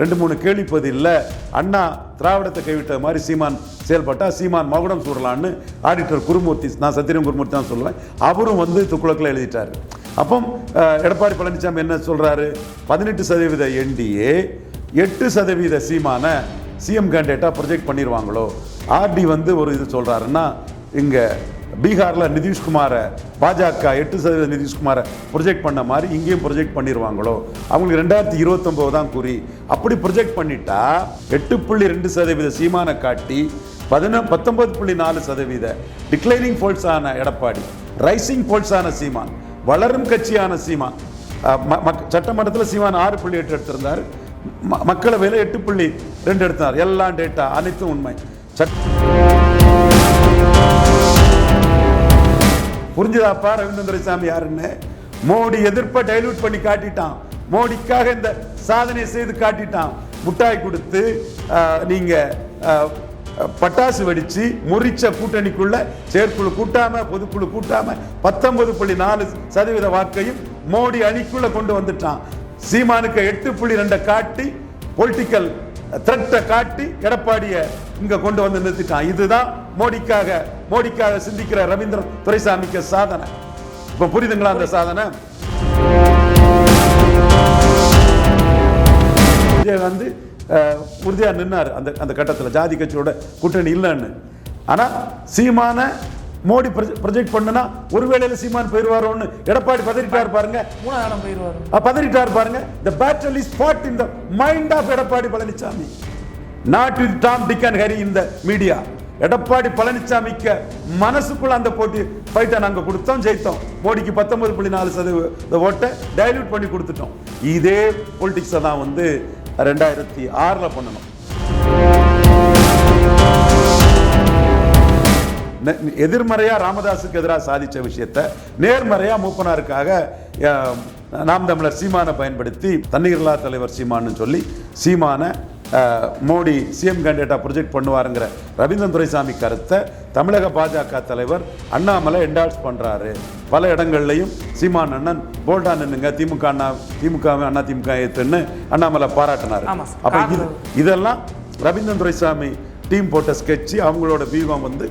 ரெண்டு மூணு கேள்விப்பதில்ல. அண்ணா திராவிடத்தை கைவிட்ட மாதிரி சீமான் செயல்பட்டால் சீமான் மகுடம் சூடலான்னு ஆடிட்டர் குருமூர்த்தி நான் சத்தியம் குருமூர்த்தி தான் சொல்லுவேன். அவரும் வந்து துக்குளக்கில் எழுதிட்டார். அப்போ எடப்பாடி பழனிசாமி என்ன சொல்கிறாரு பதினெட்டு சதவீத என்டிஏ எட்டு சதவீத சீமான சிஎம் கேண்டேட்டாக ப்ரொஜெக்ட் பண்ணிடுவாங்களோ ஆர்டி வந்து ஒரு இது சொல்கிறாருன்னா இங்கே பீகாரில் நிதிஷ்குமாரை பாஜக எட்டு சதவீத நிதிஷ்குமாரை ப்ரொஜெக்ட் பண்ண மாதிரி இங்கேயும் ப்ரொஜெக்ட் பண்ணிடுவாங்களோ அவங்களுக்கு ரெண்டாயிரத்தி இருபத்தொம்போது தான் கூறி. அப்படி ப்ரொஜெக்ட் பண்ணிட்டா எட்டு புள்ளி ரெண்டு சதவீத சீமானை காட்டி பதின பத்தொன்பது புள்ளி நாலு சதவீத டிக்ளைனிங் போல்ஸான எடப்பாடி ரைசிங் போல்ஸான சீமான் வளரும் கட்சியான சீமான். ம- மக்- சட்டமன்றத்தில் சீமான் ஆறு புள்ளி எட்டு எடுத்திருந்தார். ம- மக்களவையில் எட்டு புள்ளி ரெண்டு எடுத்தார். எல்லாம் டேட்டா அனைத்தும் உண்மை. சட் புரிஞ்சுதாப்பா ரவீந்திர யாருன்னு? மோடி எதிர்ப்பை டைலூட் பண்ணி காட்டிட்டான். மோடிக்காக இந்த சாதனை செய்து காட்டிட்டான். முட்டாய் கொடுத்து நீங்கள் பட்டாசு வெடிச்சு முறிச்ச கூட்டணிக்குள்ள செயற்குழு கூட்டாம பொதுக்குழு கூட்டாம பத்தொன்பது புள்ளி நாலு சதவீத வாக்கையும் மோடி அணிக்குள்ள கொண்டு வந்துட்டான். சீமானுக்கு எட்டு புள்ளி ரெண்டை காட்டி பொலிட்டிக்கல் த்ரெட்டை காட்டி எடப்பாடியை இங்க கொண்டு வந்து நிறுத்திட்டான். இதுதான் மோடிக்காக மோடிக்காக சிந்திக்கிற ரவீந்திரன் துரைசாமிக்கு சாதனை. இப்ப புரியுதுங்களா அந்த சாதனை? விஜய் வந்து அஹ், உறுதியா நின்னாரு அந்த அந்த கட்டத்துல. ஜாதி கட்சியோட கூட்டணி இல்லைன்னு. ஆனா சீமான மோடி ப்ரொஜெக்ட் பண்ணுனா ஒருவேளையில சீமான் போயிருவாரோன்னு எடப்பாடி பதறிட்டார் பாருங்க. மூணாயிரம் போயிடுவார் பதறிட்டார் பாருங்க. The battle is fought in the mind of Edappadi Palaniswami. Not with Tom Dick and Harry in the media Edappadi பழனிசாமிக்கு மனசுக்குள்ள அந்த போட்டி ஃபைட்டை நாங்க கொடுத்தோம் ஜெயித்தோம். மோடிக்கு பத்தொன்பது புள்ளி நாலு சதவீத ஓட்டை டைல்யூட் பண்ணி கொடுத்துட்டோம். இதே பொலிட்டிக்ஸை தான் வந்து ரெண்டாயிரத்தி ஆறுல பண்ணணும். எதிர்மறையாக எதிர்மறையா ராமதாஸுக்கு எதிராக சாதிச்ச விஷயத்தை நேர்மறையா மூப்பனாருக்காக நாம் தமிழர் சீமானை பயன்படுத்தி தண்ணீர்லா தலைவர் சீமான்னு சொல்லி சீமானை மோடி சிஎம் கேண்டிடேட்டா ப்ரொஜெக்ட் பண்ணுவாருங்கிற ரவீந்திரன் துரைசாமி கருத்தை தமிழக பாஜக தலைவர் அண்ணாமலை என்டால்ஸ் பண்றாரு பல இடங்கள்லையும் சீமான் அண்ணன் போல்டா நின்னுங்க திமுக அண்ணா திமுக அண்ணா திமுக ஏத்துன்னு அண்ணாமலை பாராட்டினார். அப்ப இது இதெல்லாம் ரவீந்திரன் துரைசாமி டீம் போட்ட ஸ்கெட்ச் அவங்களோட வியூகம் வந்து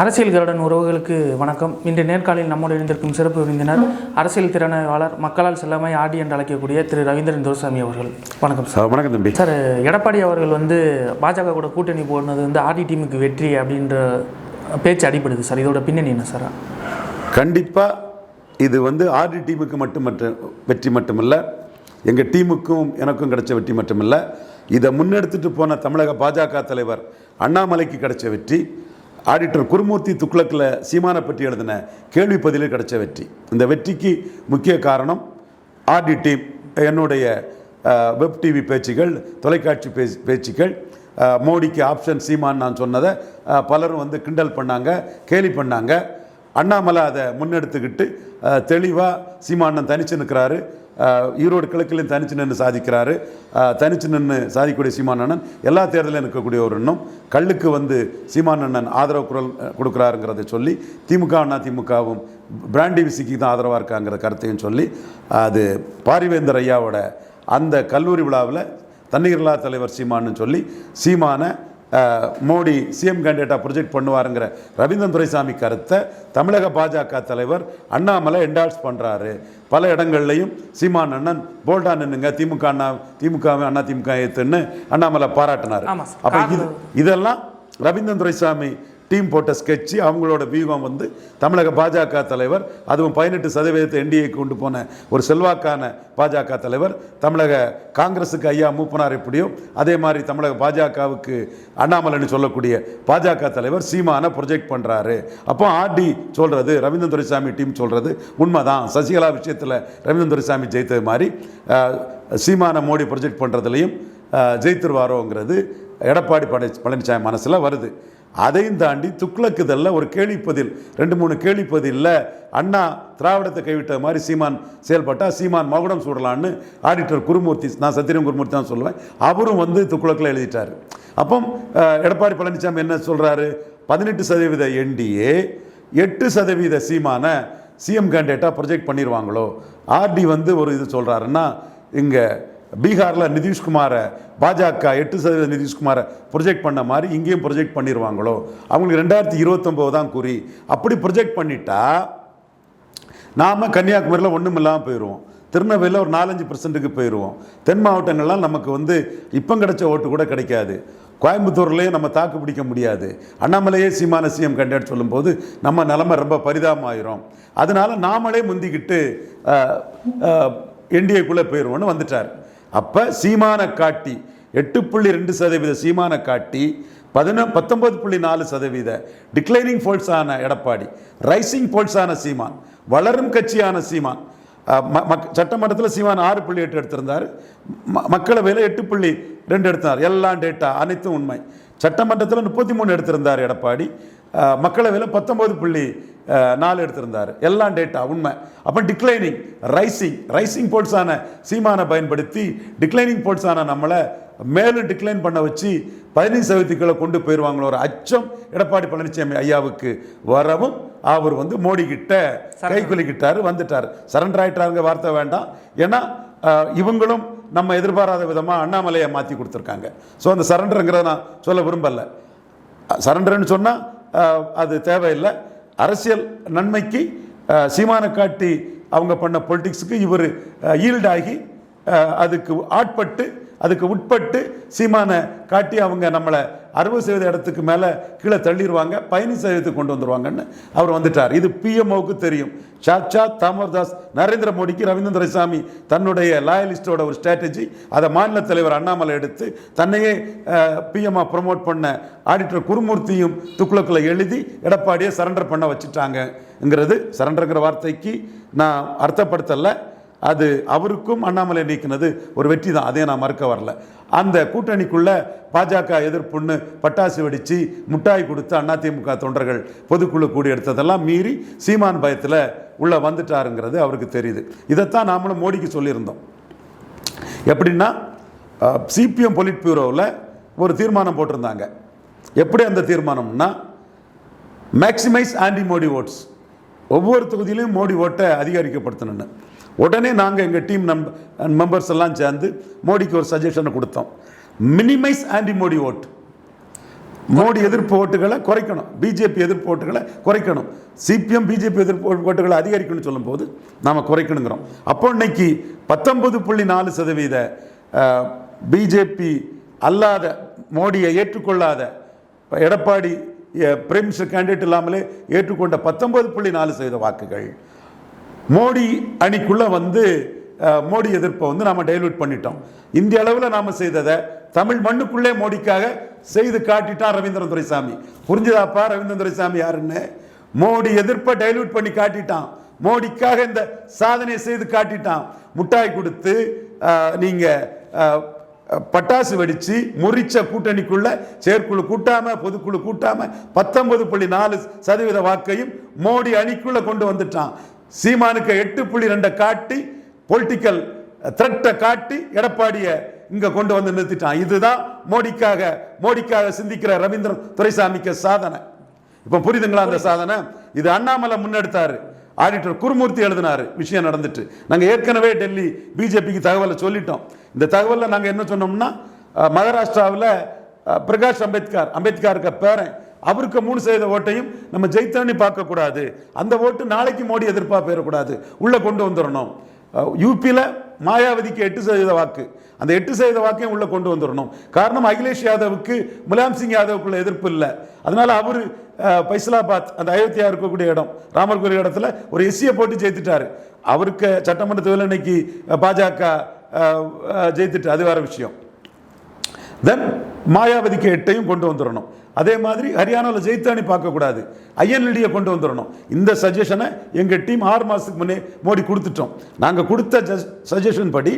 அரசியல் கருடன் உறவுகளுக்கு வணக்கம். இன்று நேர்காலில் நம்மோடு இணைந்திருக்கும் சிறப்பு விருந்தினர் அரசியல் திறனாய்வாளர் மக்களால் செல்லாமை ஆடி என்று அழைக்கக்கூடிய திரு ரவீந்திரன் துரைசாமி அவர்கள். வணக்கம் சார். வணக்கம் தம்பி. சார் எடப்பாடி அவர்கள் வந்து பாஜக கூட கூட்டணி போனது வந்து ஆடி டீமுக்கு வெற்றி அப்படின்ற பேச்சு அடிபடுது சார். இதோட பின்னணி என்ன சார்? கண்டிப்பாக இது வந்து ஆர்டி டீமுக்கு மட்டும் மட்டும் வெற்றி மட்டுமல்ல எங்கள் டீமுக்கும் எனக்கும் கிடைச்ச வெற்றி மட்டுமல்ல இதை முன்னெடுத்துட்டு போன தமிழக பாஜக தலைவர் அண்ணாமலைக்கு கிடைச்ச வெற்றி ஆடிட்டர் குருமூர்த்தி துக்ளக்கில் சீமானை பற்றி எழுதின கேள்வி பதிலில் கிடைச்ச வெற்றி. இந்த வெற்றிக்கு முக்கிய காரணம் ஆர்டி டீம் என்னுடைய வெப் டிவி பேச்சுகள் தொலைக்காட்சி பேச்சு பேச்சுக்கள் மோடிக்கு ஆப்ஷன் சீமான் நான் சொன்னதை பலரும் வந்து கிண்டல் பண்ணாங்க கேலி பண்ணாங்க. அண்ணாமலை அதை முன்னெடுத்துக்கிட்டு தெளிவாக சீமானன் தனிச்சு நிற்கிறாரு ஈரோடு கிழக்கிலையும் தனிச்சு நின்று சாதிக்கிறாரு. தனிச்சு நின்று சாதிக்கக்கூடிய சீமானண்ணன் எல்லா தேர்தலிலும் இருக்கக்கூடிய ஒரு எண்ணம். கல்லுக்கு வந்து சீமானண்ணன் ஆதரவு குரல் கொடுக்குறாருங்கிறத சொல்லி திமுக அண்ணா திமுகவும் பிராண்டி விசிக்கு தான் ஆதரவாக இருக்காங்கிற கருத்தையும் சொல்லி அது பாரிவேந்தர் ஐயாவோட அந்த கல்லூரி விழாவில் தண்ணீர்லா தலைவர் சீமான்னு சொல்லி சீமானை மோடி சிஎம் கேண்டிடேட்டாக ப்ரொஜெக்ட் பண்ணுவாருங்கிற ரவீந்திரன் துரைசாமி கருத்தை தமிழக பாஜக தலைவர் அண்ணாமலை என்டால்ஸ் பண்ணுறாரு பல இடங்கள்லையும் சீமான் அண்ணன் போல்டா நின்னுங்க திமுக அண்ணா திமுக அண்ணா திமுக ஏத்துன்னு அண்ணாமலை பாராட்டினார். அப்போ இது இதெல்லாம் ரவீந்திரன் துரைசாமி டீம் போட்ட ஸ்கெட்ச் அவங்களோட வியூகம் வந்து தமிழக பாஜக தலைவர் அதுவும் பதினெட்டு சதவீதத்தை என்டிஏ கொண்டு போன ஒரு செல்வாக்கான பாஜக தலைவர் தமிழக காங்கிரஸுக்கு ஐயா மூப்பனார் எப்படியோ அதே மாதிரி தமிழக பாஜகவுக்கு அண்ணாமலைன்னு சொல்லக்கூடிய பாஜக தலைவர் சீமானை ப்ரொஜெக்ட் பண்ணுறாரு அப்போ ஆர்டி சொல்கிறது ரவீந்திரன் துரைசாமி டீம் சொல்கிறது உண்மைதான். சசிகலா விஷயத்தில் ரவீந்திரன் துரைசாமி ஜெயித்தது மாதிரி சீமான சீமானை மோடி ப்ரொஜெக்ட் பண்ணுறதுலையும் ஜெயித்துருவாரோங்கிறது எடப்பாடி பழனி பழனிசாமி மனசில் வருது. அதையும் தாண்டி துக்ளக்குதல்ல ஒரு கேள்விப்பதில் ரெண்டு மூணு கேள்விப்பதில் அண்ணா திராவிடத்தை கைவிட்ட மாதிரி சீமான் செயல்பட்டால் சீமான் மகுடம் சூடலான்னு ஆடிட்டர் குருமூர்த்தி நான் சத்தியம் குருமூர்த்தி தான் சொல்லுவேன். அவரும் வந்து துக்ளக்கில் எழுதிட்டார். அப்போ எடப்பாடி பழனிசாமி என்ன சொல்கிறாரு பதினெட்டு சதவீத என்டிஏ எட்டு சதவீத சீமானை சிஎம் கேண்டிடேட்டாக ப்ரொஜெக்ட் பண்ணிடுவாங்களோ ஆர்டி வந்து ஒரு இது சொல்கிறாருன்னா இங்கே பீகாரில் நிதிஷ்குமாரை பாஜக எட்டு சதவீத நிதிஷ்குமாரை ப்ரொஜெக்ட் பண்ண மாதிரி இங்கேயும் ப்ரொஜெக்ட் பண்ணிடுவாங்களோ அவங்களுக்கு ரெண்டாயிரத்தி இருபத்தொம்போது தான் குறி. அப்படி ப்ரொஜெக்ட் பண்ணிட்டா நாம் கன்னியாகுமரியில் ஒன்றும் இல்லாமல் போயிடுவோம் திருநெல்வேலியில் ஒரு நாலஞ்சு பர்சன்ட்டுக்கு போயிடுவோம் தென் மாவட்டங்கள்லாம் நமக்கு வந்து இப்போ கிடைச்ச ஓட்டு கூட கிடைக்காது. கோயம்புத்தூர்லேயும் நம்ம தாக்கு பிடிக்க முடியாது. அண்ணாமலையே சீமான சிஎம் கேண்டிடேட் சொல்லும்போது நம்ம நிலமை ரொம்ப பரிதாபமாயிரும். அதனால நாமளே முந்திக்கிட்டு என்டிஏக்குள்ளே போயிடுவோன்னு வந்துட்டார். அப்போ சீமான காட்டி எட்டு புள்ளி ரெண்டு சதவீத சீமான காட்டி பதின பத்தொன்பது புள்ளி நாலு சதவீத டிக்ளைனிங் ஃபோல்ஸான எடப்பாடி ரைசிங் ஃபோல்ஸான சீமான் வளரும் கட்சியான சீமான். ம- மக் சட்டமன்றத்தில் சீமான் ஆறு புள்ளி எட்டு எடுத்திருந்தார். ம- மக்களவையில் எட்டு புள்ளி ரெண்டு எடுத்தார் எல்லாம் டேட்டா அனைத்தும் உண்மை. சட்டமன்றத்தில் முப்பத்தி மூணு எடுத்திருந்தார் எடப்பாடி. மக்களவையில் பத்தொம்பது புள்ளி நாலு எடுத்திருந்தார். எல்லாம் டேட்டா உண்மை. அப்போ டிக்ளைனிங் ரைசிங் ரைசிங் போல்ஸான சீமானை பயன்படுத்தி டிக்ளைனிங் போல்ஸான நம்மளை மேலும் டிக்ளைன் பண்ண வச்சு பதினைந்து சதவீதத்துக்குள்ள கொண்டு போயிடுவாங்களோ ஒரு அச்சம் எடப்பாடி பழனிசாமி ஐயாவுக்கு வரவும் அவர் வந்து மோடி கிட்ட கை குலுக்கிட்டாரு வந்துட்டார். சரண்டர் ஆயிட்டாருங்க வார்த்தை வேண்டாம். ஏன்னா இவங்களும் நம்ம எதிர்பாராத விதமாக அண்ணாமலையை மாற்றி கொடுத்துருக்காங்க. ஸோ அந்த சரண்டருங்கிறத நான் சொல்ல விரும்பலை. சரண்டர்னு சொன்னால் அது தேவையில்லை. அரசியல் நன்மைக்கு சீமானை காட்டி அவங்க பண்ண பொலிட்டிக்ஸுக்கு இவர் ஈல்டாகி அதுக்கு ஆட்பட்டு அதுக்கு உட்பட்டு சீமானை காட்டி அவங்க நம்மளை அறுபது சதவீத இடத்துக்கு மேலே கீழே தள்ளிடுவாங்க பதினஞ்சு சதவீதத்துக்கு கொண்டு வந்துருவாங்கன்னு அவர் வந்துட்டார். இது பிஎம்ஓவுக்கு தெரியும். சாச்சா தாமர்தாஸ் நரேந்திர மோடிக்கு ரவீந்திர துரைசாமி தன்னுடைய லாயலிஸ்டோட ஒரு ஸ்ட்ராட்டஜி அதை மாநில தலைவர் அண்ணாமலை எடுத்து தன்னையே பிஎம்ஆ ப்ரொமோட் பண்ண ஆடிட்டர் குருமூர்த்தியும் துக்குளக்கில் எழுதி எடப்பாடியை சரண்டர் பண்ண வச்சுட்டாங்கங்கிறது. சரண்டருங்கிற வார்த்தைக்கு நான் அர்த்தப்படுத்தலை. அது அவருக்கும் அண்ணாமலை நீக்கினது ஒரு வெற்றி தான் அதே நான் மறுக்க வரல. அந்த கூட்டணிக்குள்ள பாஜக எதிர்ப்புன்னு பட்டாசு வெடித்து முட்டாய் கொடுத்து அதிமுக தொண்டர்கள் பொதுக்குழு கூடி எடுத்ததெல்லாம் மீறி சீமான் பயத்தில் உள்ளே வந்துட்டாருங்கிறது அவருக்கு தெரியுது. இதைத்தான் நாமளும் மோடிக்கு சொல்லியிருந்தோம். எப்படின்னா சிபிஎம் பொலிட் பியூரோவில் ஒரு தீர்மானம் போட்டிருந்தாங்க. எப்படி அந்த தீர்மானம்னா மேக்சிமைஸ் ஆன்டி மோடி ஓட்ஸ் ஒவ்வொரு தொகுதியிலையும் மோடி ஓட்டை அதிகரிக்கப்படுத்தணும்னு. உடனே நாங்கள் எங்கள் டீம் நம்ப மெம்பர்ஸ் எல்லாம் சேர்ந்து மோடிக்கு ஒரு சஜஷனை கொடுத்தோம். Minimise anti Modi vote Modi எதிர்ப்பு ஓட்டுகளை குறைக்கணும். பிஜேபி எதிர்ப்பு ஓட்டுகளை குறைக்கணும். சிபிஎம் பிஜேபி எதிர்ப்பு ஓட்டுகளை அதிகரிக்கணும்னு சொல்லும்போது நாம் குறைக்கணுங்கிறோம். அப்போ இன்னைக்கு பத்தொன்பது புள்ளி நாலு சதவீத பிஜேபி அல்லாத மோடியை ஏற்றுக்கொள்ளாத எடப்பாடி பிரைம் மினிஸ்டர் கேண்டிடேட் இல்லாமலே ஏற்றுக்கொண்ட பத்தொன்பது புள்ளி நாலு சதவீத வாக்குகள் மோடி அணிக்குள்ளே வந்து மோடி எதிர்ப்பை வந்து நாம் டைல்யூட் பண்ணிட்டோம். இந்திய அளவில் நாம் செய்ததை தமிழ் மண்ணுக்குள்ளே மோடிக்காக செய்து காட்டிட்டான் ரவீந்திரன் துரைசாமி. புரிஞ்சுதாப்பா ரவீந்திரன் துரைசாமி யாருன்னு? மோடி எதிர்ப்பை டைல்யூட் பண்ணி காட்டிட்டான். மோடிக்காக இந்த சாதனையை செய்து காட்டிட்டான். முட்டாய் கொடுத்து நீங்கள் பட்டாசு வெடித்து முறிச்ச கூட்டணிக்குள்ள செயற்குழு கூட்டாம பொதுக்குழு கூட்டாம பத்தொன்பது புள்ளி நாலு சதவீத வாக்கையும் மோடி அணிக்குள்ள கொண்டு வந்துட்டான். சீமானுக்கு எட்டு புள்ளி ரெண்டை காட்டி பொலிட்டிக்கல் த்ரெட்டை காட்டி எடப்பாடியை இங்க கொண்டு வந்து நிறுத்திட்டான். இதுதான் மோடிக்காக மோடிக்காக சிந்திக்கிற ரவீந்திரன் துரைசாமிக்கு சாதனை. இப்ப புரியுதுங்களா அந்த சாதனை? இது அண்ணாமலை முன்னெடுத்தாரு. ஆடிட்டர் குருமூர்த்தி எழுதினாரு. விஷயம் நடந்துட்டு. நாங்கள் ஏற்கனவே டெல்லி பிஜேபிக்கு தகவலை சொல்லிட்டோம். இந்த தகவலை நாங்கள் என்ன சொன்னோம்னா மகாராஷ்டிராவில் பிரகாஷ் அம்பேத்கர் அம்பேத்கருக்கு பேரன். அவருக்கு மூணு சதவீத ஓட்டையும் நம்ம ஜெயித்தனி பார்க்கக்கூடாது. அந்த ஓட்டு நாளைக்கு மோடி எதிர்ப்பா போயிடக்கூடாது. உள்ளே கொண்டு வந்துடணும் யூபியில் மாயாவதிக்கு எட்டு சதவீத வாக்கு. அந்த எட்டு சதவீத வாக்கையும் உள்ளே கொண்டு வந்துடணும் காரணம் அகிலேஷ் யாதவுக்கு முலாம் சிங் யாதவுக்குள்ள எதிர்ப்பு இல்லை. அதனால் அவர் பைசலாபாத் அந்த அயோத்தியா இருக்கக்கூடிய இடம் ராமர் கோயில் இடத்துல ஒரு எஸ்சியை போட்டு ஜெயித்துட்டாரு. அவருக்கு சட்டமன்ற தேர்தல் இன்னைக்கு பாஜக ஜெயித்துட்டு அது வேற விஷயம். தென் மாயாவதிக்கு எட்டையும் கொண்டு வந்துடணும் அதே மாதிரி ஹரியானாவில் ஜெயித்தானி பார்க்கக்கூடாது. ஐஎன்எல்டியை கொண்டு வந்துடணும் இந்த சஜஷனை எங்கள் டீம் ஆறு மாதத்துக்கு முன்னே மோடி கொடுத்துட்டோம். நாங்கள் கொடுத்த சஜஷன் படி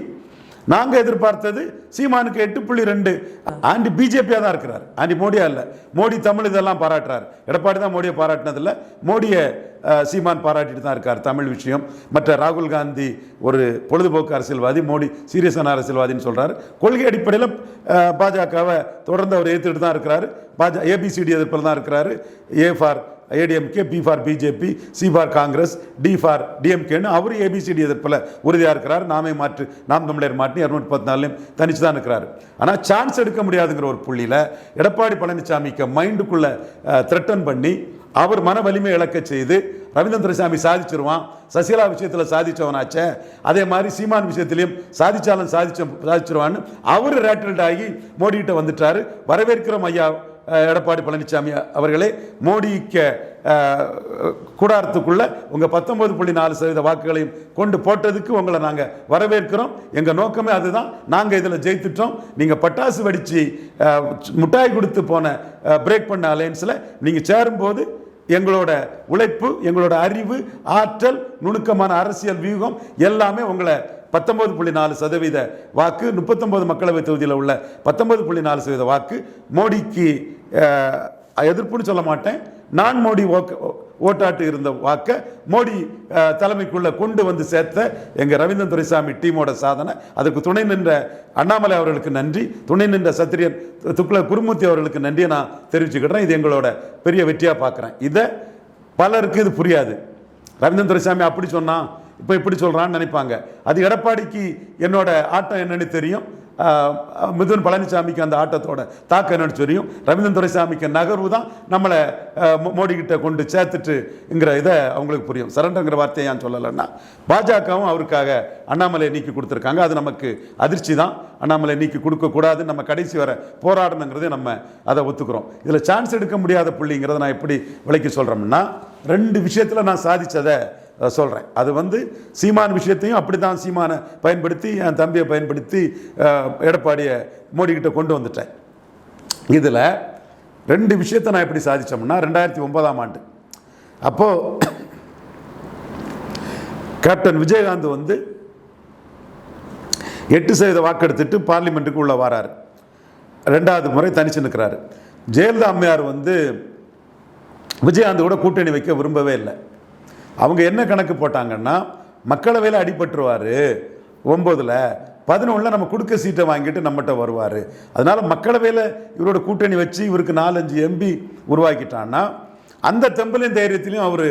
நாங்கள் எதிர்பார்த்தது சீமானுக்கு எட்டு புள்ளி ரெண்டு. ஆண்டி பிஜேபியாக தான் இருக்கிறார். ஆண்டி மோடியா இல்லை. மோடி தமிழ் இதெல்லாம் பாராட்டுறார். எடப்பாடி தான் மோடியை பாராட்டினதில்ல. மோடியை சீமான் பாராட்டிட்டு தான் இருக்கார் தமிழ் விஷயம். மற்ற ராகுல் காந்தி ஒரு பொழுதுபோக்கு அரசியல்வாதி மோடி சீரியஸான அரசியல்வாதின்னு சொல்கிறார் கொள்கை அடிப்படையில் பாஜகவை தொடர்ந்து அவர் ஏற்றுட்டு தான் இருக்கிறார். பாஜக ஏபிசிடி எதிர்ப்பில் தான் இருக்கிறாரு. A for ADMK B for BJP C for Congress D for டிஎம்கேன்னு அவர் ஏபிசிடி எதிர்ப்பில் உறுதியாக இருக்கிறார். நாமே மாற்று நாம் தமிழர் மாற்றி இரநூத்தி பத்து நாலுலையும் தனிச்சு தான் இருக்கிறார். ஆனால் சான்ஸ் எடுக்க முடியாதுங்கிற ஒரு புள்ளியில் எடப்பாடி பழனிசாமிக்கு மைண்டுக்குள்ளே த்ரெட்டன் பண்ணி அவர் மன வலிமை இழக்க செய்து ரவீந்திரசாமி சாதிச்சிருவான். சசிகலா விஷயத்தில் சாதிச்சவனாச்சே. அதே மாதிரி சீமான் விஷயத்திலையும் சாதிச்சாலும் சாதிச்ச சாதிச்சிருவான்னு அவர் ரேட்டல்ட் ஆகி மோடிக்கிட்ட வந்துட்டார். வரவேற்கிறோம் ஐயா. எடப்பாடி பழனிசாமி அவர்களே மோடிக்கு கூடாரத்துக்குள்ளே கூடாரத்துக்குள்ள உங்கள் பத்தொம்பது புள்ளி நாலு சதவீத வாக்குகளையும் கொண்டு போட்டதுக்கு உங்களை நாங்கள் வரவேற்கிறோம். எங்கள் நோக்கமே அதுதான். நாங்கள் இதில் ஜெயித்துட்டோம். நீங்கள் பட்டாசு வெடித்து முட்டாய் கொடுத்து போன பிரேக் பண்ண அலையன்ஸில் நீங்கள் சேரும்போது எங்களோட உழைப்பு எங்களோட அறிவு ஆற்றல் நுணுக்கமான அரசியல் வியூகம் எல்லாமே உங்களை பத்தொன்பது புள்ளி நாலு சதவீத வாக்கு முப்பத்தொம்போது மக்களவை தொகுதியில் உள்ள பத்தொன்பது புள்ளி நாலு சதவீத வாக்கு மோடிக்கு எதிர்ப்புன்னு சொல்ல மாட்டேன். நான் மோடி ஓக்க ஓட்டாட்டு இருந்த வாக்கை மோடி தலைமைக்குள்ளே கொண்டு வந்து சேர்த்த எங்கள் ரவீந்திரன் துரைசாமி டீமோட சாதனை. அதுக்கு துணை நின்ற அண்ணாமலை அவர்களுக்கு நன்றி. துணை நின்ற சத்திரியன் துக்ள குருமூர்த்தி அவர்களுக்கு நன்றியை நான் தெரிவிச்சுக்கிறேன் இது எங்களோட பெரிய வெற்றியாக பார்க்குறேன். இதை பலருக்கு இது புரியாது. ரவீந்திரன் துரைசாமி அப்படி சொன்னால் இப்போ இப்படி சொல்கிறான்னு நினைப்பாங்க. அது எடப்பாடிக்கு என்னோட ஆட்டம் என்னன்னு தெரியும். மிதுன் பழனிசாமிக்கு அந்த ஆட்டத்தோட தாக்கம் என்னன்னு தெரியும். ரவீந்திரன் துரைசாமிக்கு நகர்வு தான் நம்மளை மோடிக்கிட்ட மோடி கொண்டு சேர்த்துட்டுங்கிற இதை அவங்களுக்கு புரியும். சரண்டங்கிற வார்த்தையை ஏன் சொல்லலைன்னா பாஜகவும் அவருக்காக அண்ணாமலை நீக்கி கொடுத்துருக்காங்க. அது நமக்கு அதிர்ச்சி தான். அண்ணாமலை நீக்கி கொடுக்கக்கூடாது நம்ம கடைசி வரை போராடணுங்கிறதே நம்ம அதை ஒத்துக்கிறோம். இதில் சான்ஸ் எடுக்க முடியாத புள்ளிங்கிறத நான் எப்படி விளக்கி சொல்கிறோம்னா ரெண்டு விஷயத்தில் நான் சாதித்ததை சொல்கிறேன் அது வந்து சீமான் விஷயத்தையும் அப்படி தான் சீமானை பயன்படுத்தி என் தம்பியை பயன்படுத்தி எடப்பாடியை மோடிக்கிட்ட கொண்டு வந்துட்டேன். இதில் ரெண்டு விஷயத்தை நான் எப்படி சாதித்தோம்னா ரெண்டாயிரத்தி ஒன்பதாம் ஆண்டு. அப்போது கேப்டன் விஜயகாந்த் வந்து எட்டு சதவீத வாக்கெடுத்துட்டு பார்லிமெண்ட்டுக்கு உள்ளே வராரு. ரெண்டாவது முறை தனிச்சு நிற்கிறாரு ஜெயலலிதா அம்மையார் வந்து விஜயகாந்த் கூட கூட்டணி வைக்க விரும்பவே இல்லை. அவங்க என்ன கணக்கு போட்டாங்கன்னா மக்களவையில் அடிபட்டுருவார். ஒம்போதில் பதினொன்றில் நம்ம கொடுக்க சீட்டை வாங்கிட்டு நம்மகிட்ட வருவார். அதனால் மக்களவையில் இவரோட கூட்டணி வச்சு இவருக்கு நாலஞ்சு எம்பி உருவாக்கிட்டான்னா அந்த தெம்பலையும் தைரியத்திலையும் அவர்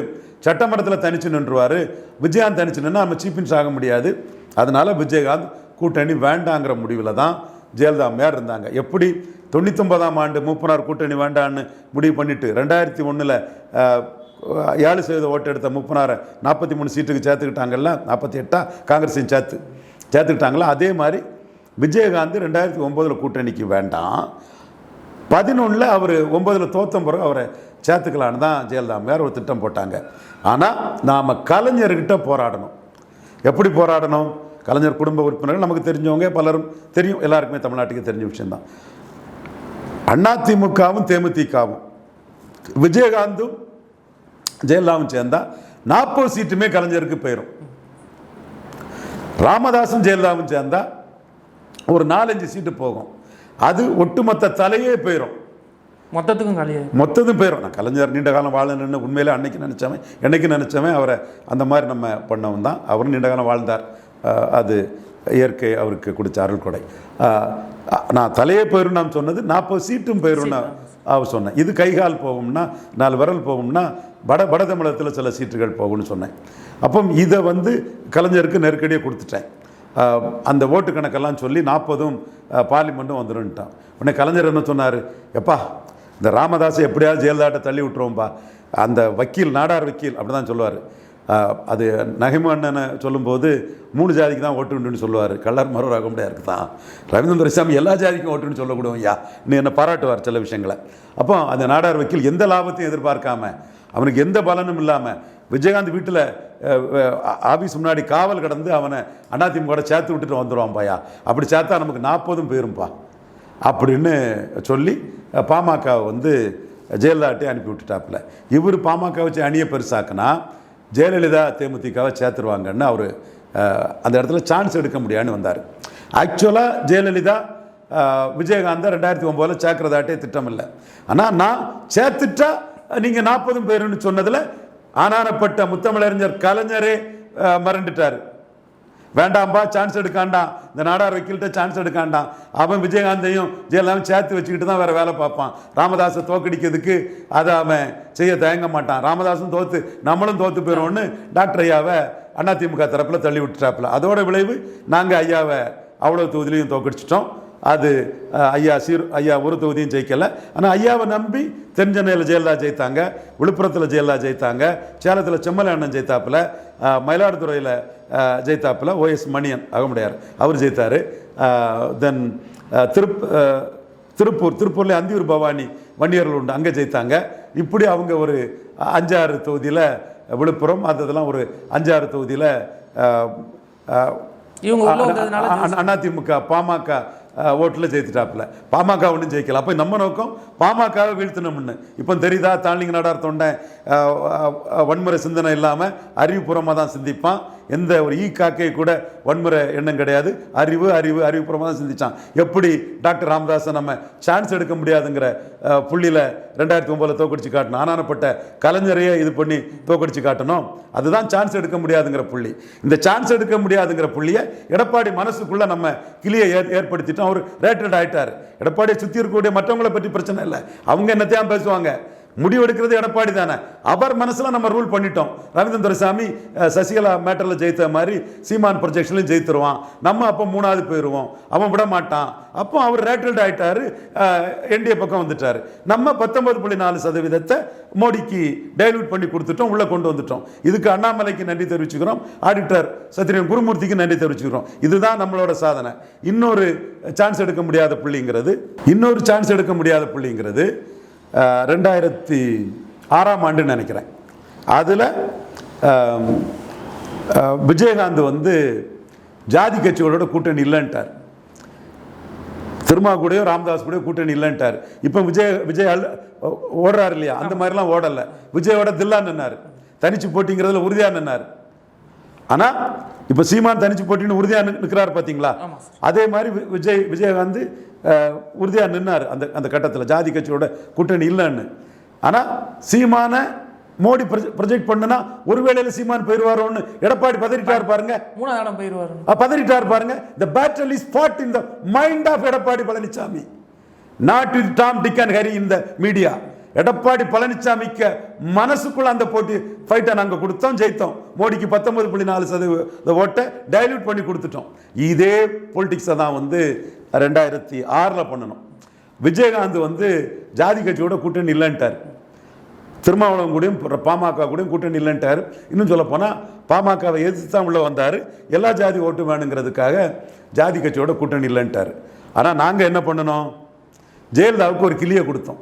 சட்டமன்றத்தில் தனிச்சு நின்றுவார். விஜயகாந்த் தனிச்சு நின்று நம்ம சீஃப் மினிஸ்டர் ஆக முடியாது. அதனால் விஜயகாந்த் கூட்டணி வேண்டாங்கிற முடிவில் தான் ஜெயலலிதா அம்மையார் இருந்தாங்க. எப்படி? தொண்ணூத்தொன்பதாம் ஆண்டு மூப்பனார் கூட்டணி வேண்டான்னு முடிவு பண்ணிவிட்டு ரெண்டாயிரத்தி ஒன்றில் ஏழு சதவீத ஓட்டு எடுத்த முப்பனாரை நாற்பத்தி மூணு சீட்டுக்கு சேர்த்துக்கிட்டாங்கல்ல நாற்பத்தி எட்டா? காங்கிரஸையும் சேர்த்து சேர்த்துக்கிட்டாங்களா? அதே மாதிரி விஜயகாந்த் ரெண்டாயிரத்தி ஒம்போதில் கூட்டணிக்கு வேண்டாம். பதினொன்றில் அவர் ஒம்பதில் தோத்த பிறகு அவரை சேர்த்துக்கலான்னு தான் ஜெயலலிதா அம்மையார் ஒரு திட்டம் போட்டாங்க. ஆனால் நாம் கலைஞர்கிட்ட போராடணும். எப்படி போராடணும்? கலைஞர் குடும்ப உறுப்பினர்கள் நமக்கு தெரிஞ்சவங்க பலரும் தெரியும். எல்லாருக்குமே தமிழ்நாட்டுக்கு தெரிஞ்ச விஷயம்தான். அதிமுகவும் தேமுதிகவும். விஜயகாந்தும் ஜெயலலிதாவும் சேர்ந்தா நாற்பது சீட்டுமே கலைஞருக்கு போயிடும் ராமதாசும் ஜெயலலிதாவும் சேர்ந்தா ஒரு நாலஞ்சு சீட்டு போகும். அது ஒட்டுமொத்த தலையே போயிடும் மொத்தத்துக்கும் காலியாக மொத்ததும் போயிடும் நான் கலைஞர் நீண்ட காலம் வாழணும்னு உண்மையிலே அன்னைக்கு நினச்சவன் என்னைக்கு நினச்சவன் அவரை அந்த மாதிரி நம்ம பண்ணவன் தான். அவரும் நீண்ட காலம் வாழ்ந்தார். அது இயற்கை அவருக்கு கொடுத்த அருள் கொடை. நான் தலையே போயிடும் நான் சொன்னது நாற்பது சீட்டும் போயிடும் நான் அவர் சொன்னேன் இது கைகால் போகும்னா நாலு விரல் போகும்னா வட வட தமிழகத்தில் சில சீட்டுகள் போகும்னு சொன்னேன். அப்போ இதை வந்து கலைஞருக்கு நெருக்கடியாக கொடுத்துட்டேன். அந்த ஓட்டு கணக்கெல்லாம் சொல்லி நாற்பதும் பார்லிமெண்ட்டும் வந்துருன்ட்டான் உடனே கலைஞர் என்ன சொன்னார்? எப்பா இந்த ராமதாஸை எப்படியாவது ஜெயலலிதாட்ட தள்ளி விட்டுருவோம்பா. அந்த வக்கீல் நாடார் வக்கீல் அப்படி தான் சொல்லுவார். அது நகைமு அண்ணனை சொல்லும்போது மூணு ஜாதிக்கு தான் ஓட்டு உண்டுன்னு சொல்லுவார். கள்ளர் மரோ ரகமுடையாருக்கு தான். ரவீந்திர சாமி எல்லா ஜாதிக்கும் ஓட்டுன்னு சொல்லக்கூடும் ஐயா. நீ என்னை பாராட்டுவார் சில விஷயங்களை. அப்போ அந்த நாடார் வக்கீல் எந்த லாபத்தையும் எதிர்பார்க்காம அவனுக்கு எந்த பலனும் இல்லாமல் விஜயகாந்த் வீட்டில் ஆஃபீஸ் முன்னாடி காவல் கடந்து அவனை அதிமுக சேர்த்து விட்டுட்டு வந்துடுவான் பாயா அப்படி சேர்த்தா நமக்கு நாற்பதும் போயிரும்பா. அப்படின்னு சொல்லி அஹ், பாமகவை வந்து ஜெயலலிதாட்டே அனுப்பி விட்டுட்டாப்புல. இவர் பாமக வச்சு அணியை பெருசாக்குனா ஜெயலலிதா தேமுதிகவை சேர்த்துருவாங்கன்னு அவர் அந்த இடத்துல சான்ஸ் எடுக்க முடியாதுன்னு வந்தார். ஆக்சுவலாக ஜெயலலிதா விஜயகாந்தா விஜயகாந்தை ரெண்டாயிரத்தி ஒம்போதில் சேர்க்குறதாட்டே திட்டம் இல்லை ஆனால் நான் சேர்த்துட்டா நீங்கள் நாற்பதும் பேருன்னு சொன்னதில் ஆனானப்பட்ட முத்தமிழறிஞர் கலைஞரே மறந்துட்டார். வேண்டாம்பா சான்ஸ் எடுக்காண்டாம். இந்த நாடார் வக்கீல்கிட்ட சான்ஸ் எடுக்காண்டாம். அவன் விஜயகாந்தையும் ஜெயலலிதாவும் சேர்த்து வச்சுக்கிட்டு தான் வேறு வேலை பார்ப்பான். ராமதாஸை தோக்கடிக்கிறதுக்கு அதை அவன் செய்ய தயங்க மாட்டான். ராமதாஸும் தோற்று நம்மளும் தோற்று போயிடும்னு டாக்டர் ஐயாவை அதிமுக தரப்பில் தள்ளி விட்டுட்டாப்புல. அதோட விளைவு நாங்கள் ஐயாவை அவ்வளோ தொகுதியிலையும் தோக்கடிச்சிட்டோம். அது ஐயா சீர் ஐயா ஒரு தொகுதியும் ஜெயிக்கல. ஆனால் ஐயாவை நம்பி தென்சென்னையில் ஜெயலலிதா ஜெயித்தாங்க விழுப்புரத்தில் ஜெயலலிதா ஜெயித்தாங்க சேலத்தில் செம்மலை அண்ணன் ஜெயித்தாப்புல மயிலாடுதுறையில் ஜெயித்தாப்புல ஓஎஸ் மணியன் அகமுடையார். அவர் ஜெயித்தார். தென் திருப் திருப்பூர் திருப்பூர்ல அந்தியூர் பவானி வன்னியர்கள் உண்டு அங்கே ஜெயித்தாங்க. இப்படி அவங்க ஒரு அஞ்சாறு தொகுதியில் விழுப்புரம் அந்த இதெல்லாம் ஒரு அஞ்சாறு தொகுதியில் இவங்க அதிமுக பாமக ஓட்டில் ஜெயித்துட்டாப்புல. பாமக ஒன்றும் ஜெயிக்கல. அப்போ நம்ம நோக்கம் பாமகவை வீழ்த்தணும்னு. இப்போ தெரியுதா தாண்டிங்க நாடார் தொண்டை வன்முறை சிந்தனை இல்லாமல் அறிவுபூர்வமாக தான் சிந்திப்பான். எந்த ஒரு ஈ காக்கை கூட வன்முறை எண்ணம் கிடையாது. அறிவு அறிவு அறிவுபூர்வமாக தான் சிந்திச்சான். எப்படி டாக்டர் ராமதாஸை நம்ம சான்ஸ் எடுக்க முடியாதுங்கிற புள்ளியில் புள்ளியில ரெண்டாயிரத்தி ஒம்போதில் தோக்கடிச்சு காட்டணும் ஆனானப்பட்ட கலைஞரையே இது பண்ணி தோக்கடிச்சு காட்டணும். அதுதான் சான்ஸ் எடுக்க முடியாதுங்கிற புள்ளி. இந்த சான்ஸ் எடுக்க முடியாதுங்கிற புள்ளியை எடப்பாடி மனசுக்குள்ளே நம்ம கிளியை ஏற் ஏற்படுத்திட்டோம். அவர் ரேட்டட் ஆகிட்டார் எடப்பாடியை சுற்றி இருக்கக்கூடிய மற்றவங்கள பற்றி பிரச்சனை இல்லை. அவங்க என்னத்தையும் பேசுவாங்க? முடிவெடுக்கிறது எடப்பாடி தானே. அவர் மனசில் நம்ம ரூல் பண்ணிட்டோம். ரவீந்திரன் துரைசாமி சசிகலா மேட்டரில் ஜெயித்த மாதிரி சீமான் ப்ரொஜெக்ஷன்லையும் ஜெயித்துருவான். நம்ம அப்போ மூணாவது போயிடுவோம் அவன் விட மாட்டான். அப்போ அவர் ரேட்டல்ட் ஆயிட்டாரு. என்டிஏ பக்கம் வந்துட்டார். நம்ம பத்தொன்பது புள்ளி நாலு சதவீதத்தை மோடிக்கு டைல்யூட் பண்ணி கொடுத்துட்டோம். உள்ளே கொண்டு வந்துட்டோம். இதுக்கு அண்ணாமலைக்கு நன்றி தெரிவிச்சுக்கிறோம். ஆடிட்டர் சத்ரியன் குருமூர்த்திக்கு நன்றி தெரிவிச்சுக்கிறோம். இதுதான் நம்மளோட சாதனை. இன்னொரு சான்ஸ் எடுக்க முடியாத புள்ளிங்கிறது. இன்னொரு சான்ஸ் எடுக்க முடியாத புள்ளிங்கிறது. ரெண்டாயிரத்தி ஆறாம் ஆண்டுன்னு நினைக்கிறேன். அதில் விஜயகாந்த் வந்து ஜாதி கட்சிகளோட கூட்டணி இல்லைன்ட்டார். திருமா கூடயோ ராமதாஸ் கூடயோ கூட்டணி இல்லைன்ட்டார். இப்போ விஜய் விஜய் அல் ஓடுறாரு இல்லையா? அந்த மாதிரிலாம் ஓடலை. விஜயோட தில்லா நின்னார். தனிச்சு போட்டிங்கிறதுல உறுதியா நின்னார். ஆனா இப்போ சீமான் தனிச்சு போட்டின்னு உறுதியா நிற்கிறாரு பார்த்தீங்களா அதே மாதிரி விஜய் விஜயகாந்த் அஹ், உறுதியா நின்னார் அந்த அந்த கட்டத்தில். ஜாதி கட்சியோட கூட்டணி இல்லைன்னு. ஆனா சீமான மோடி ப்ரொஜெக்ட் பண்ணுனா ஒருவேளையில சீமான் போயிடுவாரோன்னு எடப்பாடி பதறிட்டார் பாருங்க. மூணாவது இடம் போயிடுவாரு அஹ் பதறிட்டார் பாருங்க. The battle is fought in the mind of Edappadi Palaniswami not with Tom Dick and Harry in the media Edappadi பழனிசாமிக்கு மனசுக்குள்ள அந்த போட்டி ஃபைட்டை நாங்கள் கொடுத்தோம் ஜெயித்தோம். மோடிக்கு பத்தொன்பது புள்ளி நாலு சதவீத ஓட்டை டைல்யூட் பண்ணி கொடுத்துட்டோம். இதே பொலிட்டிக்ஸை தான் வந்து ரெண்டாயிரத்தி ஆறில் பண்ணணும். விஜயகாந்த் வந்து ஜாதி கட்சியோட கூட்டணி இல்லைன்ட்டார். திருமாவளவன் கூடயும் பாமக கூடயும் கூட்டணி இல்லைன்ட்டார். இன்னும் சொல்லப்போனால் பாமகவை எதிர்த்து தான் உள்ளே வந்தார். எல்லா ஜாதி ஓட்டு வேணுங்கிறதுக்காக ஜாதி கட்சியோட கூட்டணி இல்லைன்ட்டார். ஆனால் நாங்கள் என்ன பண்ணணும்? ஜெயலலிதாவுக்கு ஒரு கிளியை கொடுத்தோம்.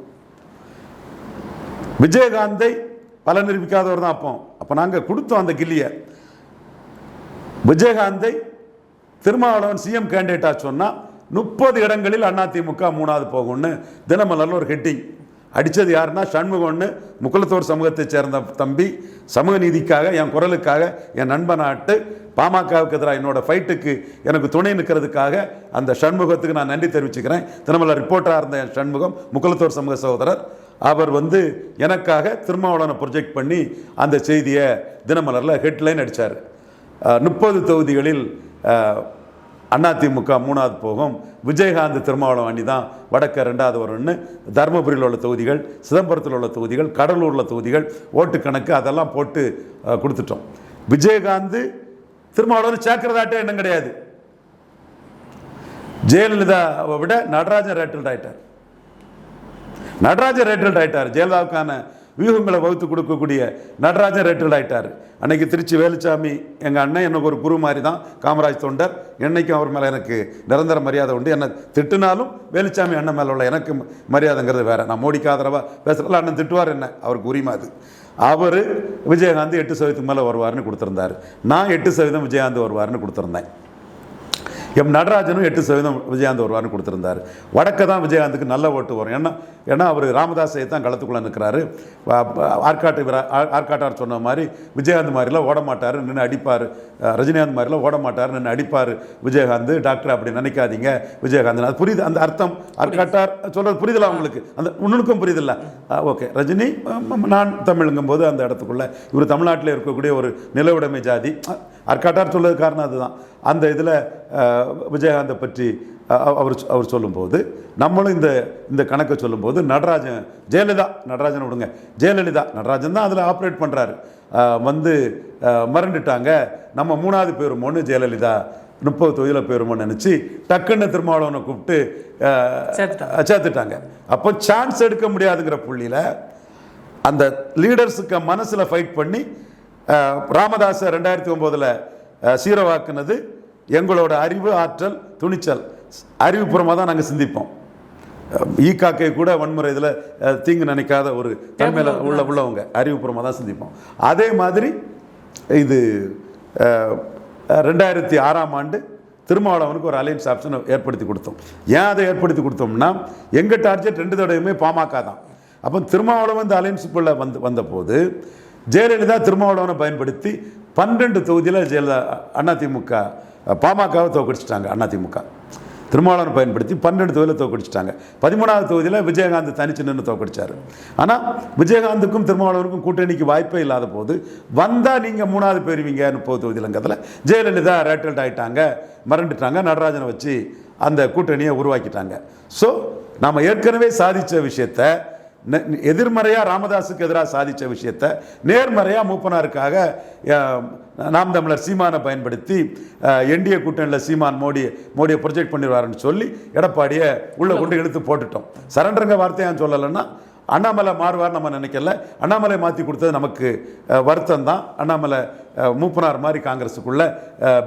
விஜயகாந்தை பல நிரூபிக்காதவர் தான் அப்போ. அப்போ நாங்கள் கொடுத்தோம் அந்த கில்லியை. விஜயகாந்தை திருமாவளவன் சிஎம் கேண்டிடேட்டாக சொன்னால் முப்பது இடங்களில் அதிமுக மூணாவது போகும்னு தினமலரில் ஒரு ஹெட்டிங் அடித்தது யாருன்னா சண்முகம்னு முக்குளத்தோர் சமூகத்தைச் சேர்ந்த தம்பி சமூக நீதிக்காக என் குரலுக்காக என் நண்பனாட்டு பாமகவுக்கு எதிராக என்னோட ஃபைட்டுக்கு எனக்கு துணை நிற்கிறதுக்காக அந்த சண்முகத்துக்கு நான் நன்றி தெரிவிச்சுக்கிறேன். தினமலர் ரிப்போர்ட்டராக இருந்த என் சண்முகம் முக்குளத்தோர் சமூக சகோதரர். அவர் வந்து எனக்காக திருமாவளவனை ப்ரொஜெக்ட் பண்ணி அந்த செய்தியை தினமலரில் ஹெட்லைன் அடித்தார் முப்பது தொகுதிகளில் அதிமுக மூணாவது போகும். விஜயகாந்த் திருமாவளவன் அணி தான் வடக்க ரெண்டாவது வரும்னு தருமபுரியில் உள்ள தொகுதிகள் சிதம்பரத்தில் உள்ள தொகுதிகள் கடலூரில் தொகுதிகள் ஓட்டு கணக்கு அதெல்லாம் போட்டு கொடுத்துட்டோம். விஜயகாந்த் திருமாவளவன் சேர்க்கிறதாட்டே எண்ணம் கிடையாது. ஜெயலலிதாவை விட நடராஜன் ரேட்டில் ஆகிட்டார் நடராஜன் ரேட்டில்ட் ஆயிட்டார். ஜெயலலிதாவுக்கான வியூகங்களை வகுத்து கொடுக்கக்கூடிய நடராஜன் ரேட்டில்ட் ஆயிட்டார். அன்னைக்கு திருச்சி வேலுச்சாமி எங்கள் அண்ணன் எனக்கு ஒரு குரு மாதிரி தான் காமராஜ் தொண்டர். என்னைக்கும் அவர் மேலே எனக்கு நிரந்தர மரியாதை உண்டு. என்னை திட்டுனாலும் வேலுச்சாமி அண்ணன் மேலே உள்ள எனக்கு மரியாதைங்கிறது வேறு. நான் மோடிக்கு ஆதரவாக பேசுகிறல அண்ணன் திட்டுவார் என்ன? அவருக்கு உரிமை அது. அவர் விஜயகாந்த் எட்டு சதவீதத்துக்கு மேலே வருவார்னு கொடுத்துருந்தார். நான் எட்டு சதவீதம் விஜயகாந்த் வருவார்னு கொடுத்துருந்தேன். எம் நடராஜனும் எட்டு சதவீதம் விஜயகாந்த் வருவார்னு கொடுத்துருந்தார். வடக்க தான் விஜயகாந்துக்கு நல்ல ஓட்டு வரும். ஏன்னா ஏன்னா அவர் ராமதாஸை தான் களத்துக்குள்ளே நிற்கிறாரு ஆற்காட்டு ஆற்காட்டார் சொன்ன மாதிரி விஜயகாந்த் மாதிரிலாம் ஓட மாட்டார் நின்று அடிப்பார். ரஜினிகாந்த் மாதிரிலாம் ஓட மாட்டார் நின்று அடிப்பார் விஜயகாந்த். டாக்டர் அப்படி நினைக்காதீங்க விஜயகாந்த். அது புரியுது அந்த அர்த்தம். ஆற்காட்டார் சொல்கிறது புரியுதில்ல அவங்களுக்கு. அந்த உன்னுக்கும் புரியுதில்ல. ஓகே. ரஜினி நான் தமிழுங்கும் போது அந்த இடத்துக்குள்ளே இவர் தமிழ்நாட்டில் இருக்கக்கூடிய ஒரு நிலவுடைமை ஜாதி. அஹ், அர்க்காட்டார் சொல்றது காரணம் அதுதான். அந்த இதில் விஜயகாந்தை பற்றி அவர் அவர் சொல்லும்போது நம்மளும் இந்த இந்த கணக்கை சொல்லும்போது நடராஜன் ஜெயலலிதா நடராஜன் விடுங்க. ஜெயலலிதா நடராஜன் தான் அதில் ஆப்ரேட் பண்ணுறாரு வந்து மறந்துட்டாங்க. நம்ம மூணாவது பேருமோன்னு ஜெயலலிதா முப்பது தொகுதியில் பேருமோன்னு நினச்சி டக்குன்னு திருமாவளவனை கூப்பிட்டு சேர்த்துட்டாங்க. அப்போ சான்ஸ் எடுக்க முடியாதுங்கிற புள்ளியில் அந்த லீடர்ஸுக்கு மனசில் ஃபைட் பண்ணி ராமதாஸை ரெண்டாயிரத்தி ஒம்போதில் சீரவாக்குனது எங்களோட அறிவு ஆற்றல் துணிச்சல். அறிவுபூர்வமாக தான் நாங்கள் சிந்திப்போம். அஹ், ஈகாக்கை கூட வன்முறை இதில் தீங்கு நினைக்காத ஒரு தன்மையில் உள்ள உள்ளவங்க. அறிவுபூர்வமாக தான் சிந்திப்போம். அதே மாதிரி இது ரெண்டாயிரத்தி ஆறாம் ஆண்டு திருமாவளவனுக்கு ஒரு அலையன்ஸ் ஆப்ஷன் ஏற்படுத்தி கொடுத்தோம். ஏன் அதை ஏற்படுத்தி கொடுத்தோம்னா எங்கள் டார்கெட் ரெண்டு தடவையுமே பாமக தான். அப்போ திருமாவளவன் இந்த அலையன்ஸுக்குள்ளே வந்து வந்தபோது ஜெயலலிதா திருமாவளவனை பயன்படுத்தி பன்னெண்டு தொகுதியில் ஜெயலலிதா அதிமுக பாமகவை தோக்கடிச்சிட்டாங்க அதிமுக திருமாவளவனை பயன்படுத்தி பன்னெண்டு தொகுதியில் தோக்கடிச்சிட்டாங்க பதிமூணாவது தொகுதியில் விஜயகாந்த் தனிச்சு நின்று தோக்கடிச்சார் ஆனால் விஜயகாந்துக்கும் திருமாவளவனுக்கும் கூட்டணிக்கு வாய்ப்பே இல்லாத போது வந்தால் நீங்கள் மூணாவது பெறுவீங்க முப்பது தொகுதியிலங்கிறதுல ஜெயலலிதா ரேட்டல்ட் ஆகிட்டாங்க மறந்துட்டாங்க நடராஜனை வச்சு அந்த கூட்டணியை உருவாக்கிட்டாங்க. ஸோ நாம் ஏற்கனவே சாதித்த விஷயத்தை எதிர்மறையாக ராமதாஸுக்கு எதிராக சாதித்த விஷயத்தை நேர்மறையாக மூப்பனாருக்காக நாம் தமிழர் சீமானை பயன்படுத்தி என்டிஏ கூட்டணியில் சீமான் மோடி மோடியை ப்ரொஜெக்ட் பண்ணிடுவாருன்னு சொல்லி எடப்பாடியை உள்ளே கொண்டு இழுத்து போட்டுட்டோம். சரண்டருங்க வார்த்தையான் சொல்லலைன்னா அண்ணாமலை மாறுவார் நம்ம நினைக்கல. அண்ணாமலை மாற்றி கொடுத்தது நமக்கு வருத்தம் தான் அண்ணாமலை மூப்பனார் மாதிரி காங்கிரஸுக்குள்ள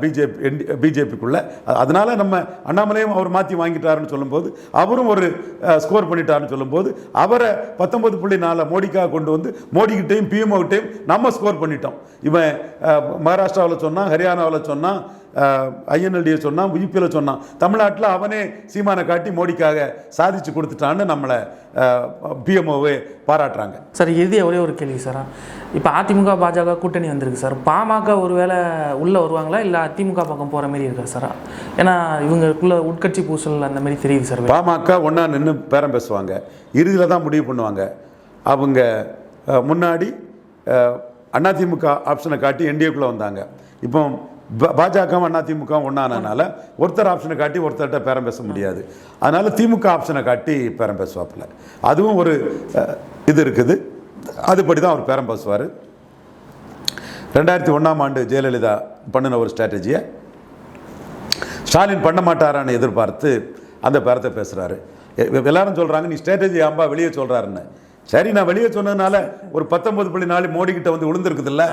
பிஜேபி பிஜேபிக்குள்ள. அதனால் நம்ம அண்ணாமலையும் அவர் மாற்றி வாங்கிட்டாருன்னு சொல்லும்போது அவரும் ஒரு ஸ்கோர் பண்ணிட்டாருன்னு சொல்லும்போது அவரை பத்தொன்பது புள்ளி நாலு மோடிக்காக கொண்டு வந்து மோடிக்கிட்டையும் பிஎம்ஓகிட்டையும் நம்ம ஸ்கோர் பண்ணிட்டோம். இவன் மகாராஷ்டிராவில் சொன்னான் ஹரியானாவில் சொன்னான் ஐஎன்எல்டியை சொன்னான் யூபியில் சொன்னான். தமிழ்நாட்டில் அவனே சீமானை காட்டி மோடிக்காக சாதிச்சு கொடுத்துட்டான்னு நம்மளை பிஎம்ஓவே பாராட்டுறாங்க. சார் இறுதியாக ஒரே ஒரு கேள்வி சார். இப்போ அதிமுக பாஜக கூட்டணி வந்திருக்கு சார். பாமக ஒருவேளை உள்ளே வருவாங்களா? இல்லை அதிமுக பக்கம் போகிற மாதிரி இருக்கா சார் ஏன்னா இவங்களுக்குள்ள உட்கட்சி பூசல் அந்த மாதிரி தெரியுது சார் பாமக ஒன்றா நின்று பேரம் பேசுவாங்க. இறுதியில் தான் முடிவு பண்ணுவாங்க. அவங்க முன்னாடி அண்ணா அதிமுக ஆப்ஷனை காட்டி என்டிஏக்குள்ளே வந்தாங்க. இப்போ ப- பாஜகவும் திமுக ஒன்றானதுனால ஒருத்தர் ஆப்ஷனை காட்டி ஒருத்தர்கிட்ட பேரம் பேச முடியாது. அதனால் திமுக ஆப்ஷனை காட்டி பேரம் பேசுவாப்புல. அதுவும் ஒரு இது இருக்குது. அதுபடி தான் அவர் பேரம் பேசுவார். ரெண்டாயிரத்தி ஒன்றாம் ஆண்டு ஜெயலலிதா பண்ணின ஒரு ஸ்ட்ராட்டஜியை ஸ்டாலின் பண்ண மாட்டாரான்னு எதிர்பார்த்து அந்த பேரத்தை பேசுகிறாரு எல்லாரும் சொல்கிறாங்க நீ ஸ்ட்ராட்டஜி அம்பா வெளியே சொல்கிறாருன்னு சரி நான் வெளியே சொன்னதுனால ஒரு பத்தொன்பது புள்ளி நாலு மோடி கிட்ட வந்து விழுந்திருக்குதுல்ல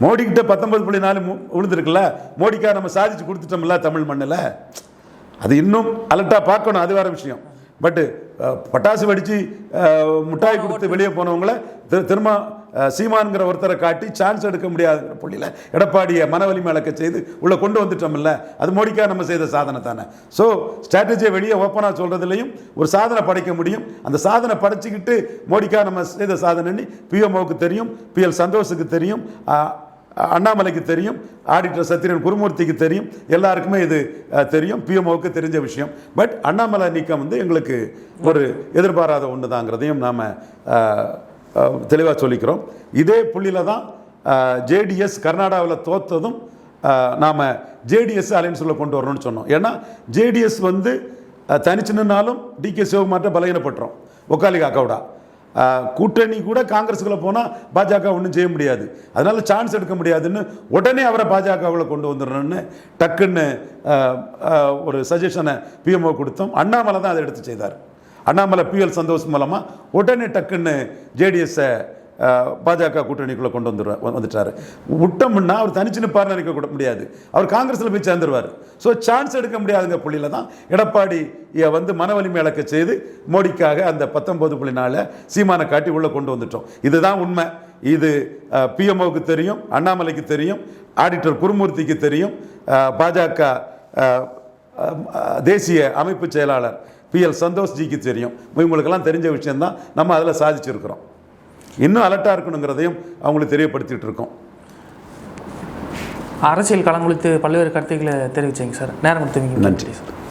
மோடி கிட்ட பத்தொன்பது புள்ளி நாலு விழுந்திருக்குல்ல மோடிக்கா நம்ம சாதிச்சு கொடுத்துட்டோம்ல தமிழ் மண்ணில்? அது இன்னும் அலர்ட்டாக பார்க்கணும் அது வேற விஷயம். பட்டு பட்டாசு வெடித்து முட்டாய் கொடுத்து வெளியே போனவங்கள திரு திரும்ப சீமான்கிற ஒருத்தரை காட்டி சான்ஸ் எடுக்க முடியாதுங்கிற புள்ளியில் எடப்பாடியை மனவலி மேலக்க செய்து உள்ளே கொண்டு வந்துட்டோம்ல அது மோடிக்கா நம்ம செய்த சாதனை தானே. ஸோ ஸ்ட்ராட்டஜியை வெளியே ஓப்பனாக சொல்கிறதுலையும் ஒரு சாதனை படைக்க முடியும். அந்த சாதனை படைச்சிக்கிட்டு மோடிக்கா நம்ம செய்த சாதனைன்னு பிஎம்ஓவுக்கு தெரியும் பிஎல் சந்தோஷுக்கு தெரியும் அண்ணாமலைக்கு தெரியும் ஆடிட்டர் சத்திரன் குருமூர்த்திக்கு தெரியும் எல்லாருக்குமே இது தெரியும் பிஎம்ஓவுக்கு தெரிஞ்ச விஷயம். பட் அண்ணாமலை நீக்கம் வந்து எங்களுக்கு ஒரு எதிர்பாராத ஒன்று தாங்கிறதையும் நாம் தெளிவாக சொல்லிக்கிறோம். இதே புள்ளியில் தான் ஜேடிஎஸ் கர்நாடகாவில் தோத்ததும் நாம் ஜேடிஎஸ் அலையன்ஸில் கொண்டு வரணும்னு சொன்னோம். ஏன்னா ஜேடிஎஸ் வந்து தனிச்சு நின்னாலும் டிகே சிவகுமார்ட்ட பலகீனப்பட்டுரும். ஒக்காலி காக்கவுடா. கூட்டணி கூட காங்கிரஸுக்குள்ளே போனால் பாஜக ஒன்றும் செய்ய முடியாது. அதனால் சான்ஸ் எடுக்க முடியாதுன்னு உடனே அவரை பாஜகவில் கொண்டு வந்துடணும்னு டக்குன்னு ஒரு சஜஷனை பிஎம்ஓ கொடுத்தோம். அண்ணாமலை தான் அதை எடுத்து செய்தார். அண்ணாமலை பிஎல் சந்தோஷ் மூலமாக உடனே டக்குன்னு ஜேடிஎஸ்ஸை பாஜக கூட்டணிக்குள்ளே கொண்டு வந்துடுவா வந்துட்டார். விட்டோம்னா அவர் தனிச்சு நிற்பார்னு நினைக்க கூட முடியாது. அவர் காங்கிரஸில் போய் சேர்ந்துருவார். ஸோ சான்ஸ் எடுக்க முடியாதுங்க புள்ளியில் தான் எடப்பாடி வந்து மன வலிமை இழக்க செய்து மோடிக்காக அந்த பத்தொம்போது புள்ளி நாளில் சீமானை காட்டி உள்ளே கொண்டு வந்துட்டோம். இதுதான் உண்மை. இது பிஎம்ஓவுக்கு தெரியும் அண்ணாமலைக்கு தெரியும் ஆடிட்டர் குருமூர்த்திக்கு தெரியும் பாஜக தேசிய அமைப்பு செயலாளர் பிஎல் சந்தோஷ் ஜிக்கு தெரியும். இவங்களுக்கெல்லாம் தெரிஞ்ச விஷயம்தான் நம்ம அதில் சாதிச்சிருக்கிறோம். இன்னும் அலர்ட்டாக இருக்கணுங்கிறதையும் அவங்களுக்கு தெரியப்படுத்திட்டு இருக்கோம் அரசியல் களம் பல்வேறு கருத்துக்களை தெரிவிச்சேங்க சார். நேரம் கொடுத்தவங்க நன்றி. சார்.